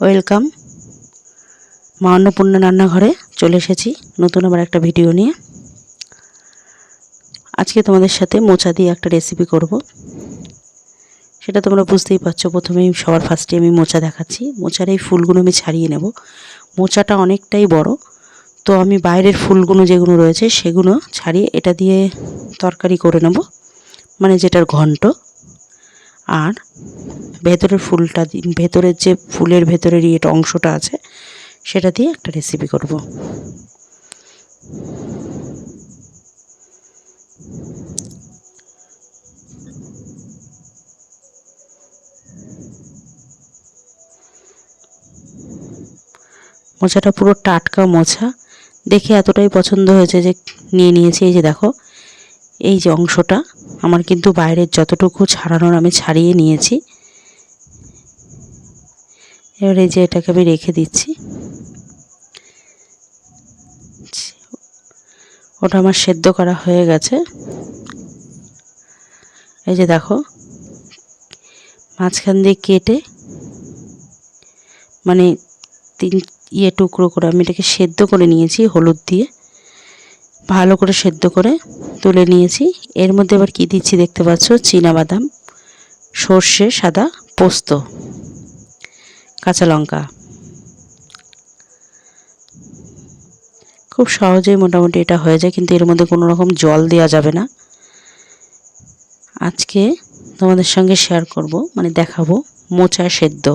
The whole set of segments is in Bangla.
ওয়েলকাম। মা অন্নপূর্ণা রান্নাঘরে চলে এসেছি নতুন আবার একটা ভিডিও নিয়ে। আজকে তোমাদের সাথে মোচা দিয়ে একটা রেসিপি করব। সেটা তোমরা বুঝতেই পারছ, প্রথমেই সবার ফার্স্টে আমি মোচা দেখাচ্ছি। মোচার এই ফুলগুলো আমি ছাড়িয়ে নেব। মোচাটা অনেকটাই বড়। তো আমি বাইরের ফুলগুলো যেগুলো রয়েছে সেগুলো ছাড়িয়ে এটা দিয়ে তরকারি করে নেব। মানে যেটার ঘন্ট। আর ভেতরের ফুলটা ভেতরের যে ফুলের ভেতরের ইয়েটা, অংশটা আছে, সেটা দিয়ে একটা রেসিপি করব। মোচাটা পুরো টাটকা মোছা। দেখে এতটাই পছন্দ হয়েছে যে, নিয়ে নিয়েছি, এই যে দেখো। এই যে অংশটা, আমার কিন্তু বাইরের যতটুকু ছাড়ানোর আমি ছাড়িয়ে নিয়েছি। এবার এই যে এটাকে আমি রেখে দিচ্ছি। ওটা আমার সেদ্ধ করা হয়ে গেছে। এই যে দেখো, মাঝখান দিয়ে কেটে মানে তিন ইয়ে টুকরো করে আমি এটাকে সেদ্ধ করে নিয়েছি হলুদ দিয়ে। ভালো করে সেদ্ধ করে তুলে নিয়েছি। এর মধ্যে আবার কী দিচ্ছি দেখতে পাচ্ছ? বাদাম সর্ষে, সাদা পোস্ত, কাঁচা লঙ্কা। খুব সহজেই মোটামুটি এটা হয়ে যায়, কিন্তু এর মধ্যে কোনো রকম জল দেওয়া যাবে না। আজকে তোমাদের সঙ্গে শেয়ার করব মানে দেখাবো মোচা সেদ্ধ।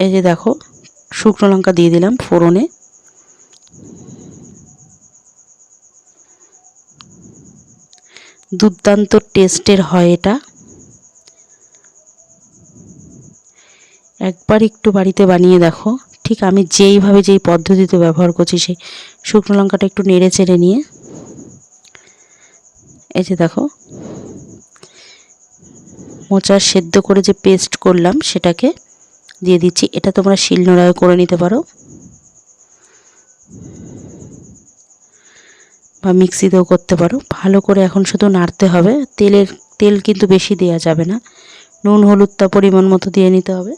এই যে দেখো, শুকনো লঙ্কা দিয়ে দিলাম ফোড়নে। দুর্দান্ত টেস্টের হয় এটা। একবার একটু বাড়িতে বানিয়ে দেখো। ঠিক আমি যেইভাবে যেই পদ্ধতিতে ব্যবহার করছি সেই শুকনো লঙ্কাটা একটু নেড়ে চেড়ে নিয়ে। এই যে দেখো। মোচা সেদ্ধ করে যে পেস্ট করলাম, সেটাকে দিয়ে দিচ্ছি। এটা তোমরা শিলনোড়ায় করে নিতে পারো। বা মিক্সিতেও করতে পারো। ভালো করে এখন শুধু নাড়তে হবে। তেলের, তেল কিন্তু বেশি দেওয়া যাবে না। নুন, হলুদটা পরিমাণ মতো দিয়ে নিতে হবে।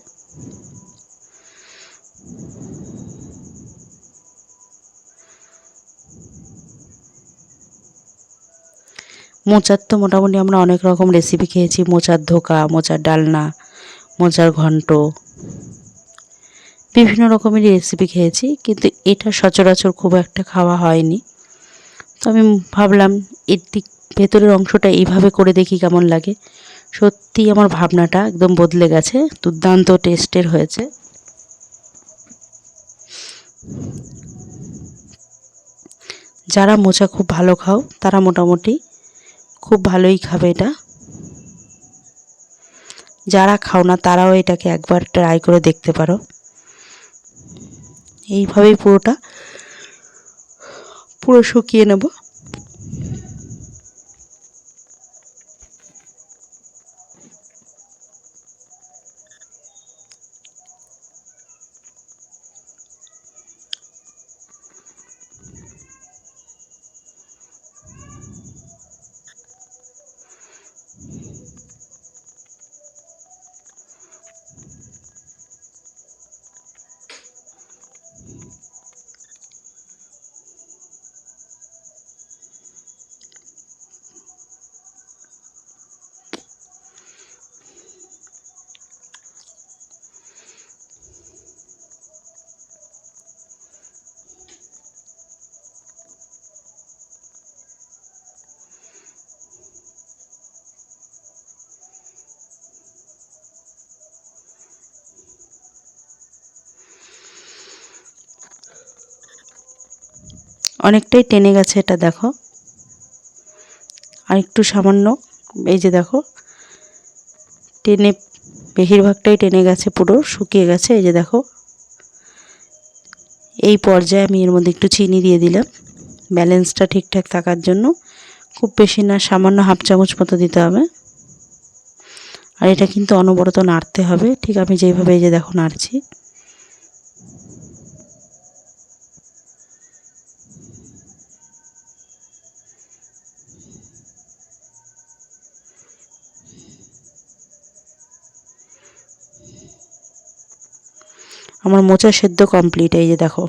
মোচার তো মোটামুটি আমরা অনেক রকম রেসিপি খেয়েছি। মোচার ধোকা, মোচার ডালনা, মোচার ঘন্ট। বিভিন্ন রকমের রেসিপি খেয়েছি। কিন্তু এটা সচরাচর খুব একটা খাওয়া হয়নি। তো আমি ভাবলাম, এর দিক, ভেতরের অংশটা এইভাবে করে দেখি কেমন লাগে। সত্যি আমার ভাবনাটা একদম বদলে গেছে, দুর্দান্ত টেস্টের হয়েছে। যারা মোচা খুব ভালো খাও, তারা মোটামুটি খুব ভালোই খাবে এটা। যারা খাও না, তারাও এটাকে একবার ট্রাই করে দেখতে পারো। এইভাবেই পুরোটা পুরো শুকিয়ে নেব। অনেকটাই টেনে গেছে এটা, দেখো। আর একটু সামান্য, এই যে দেখো, টেনে, বেশিরভাগটাই টেনে গেছে পুরো, শুকিয়ে গেছে, এই যে দেখো। এই পর্যায়ে আমি এর মধ্যে একটু চিনি দিয়ে দিলাম, ব্যালেন্সটা ঠিকঠাক থাকার জন্য। খুব বেশি না, সামান্য হাফ চামচ মতো দিতে হবে। আর এটা কিন্তু অনবরত নাড়তে হবে, ঠিক আমি যেইভাবে এই যে দেখো নাড়ছি। আমার মোচা সেদ্ধ কমপ্লিট এই যে দেখো।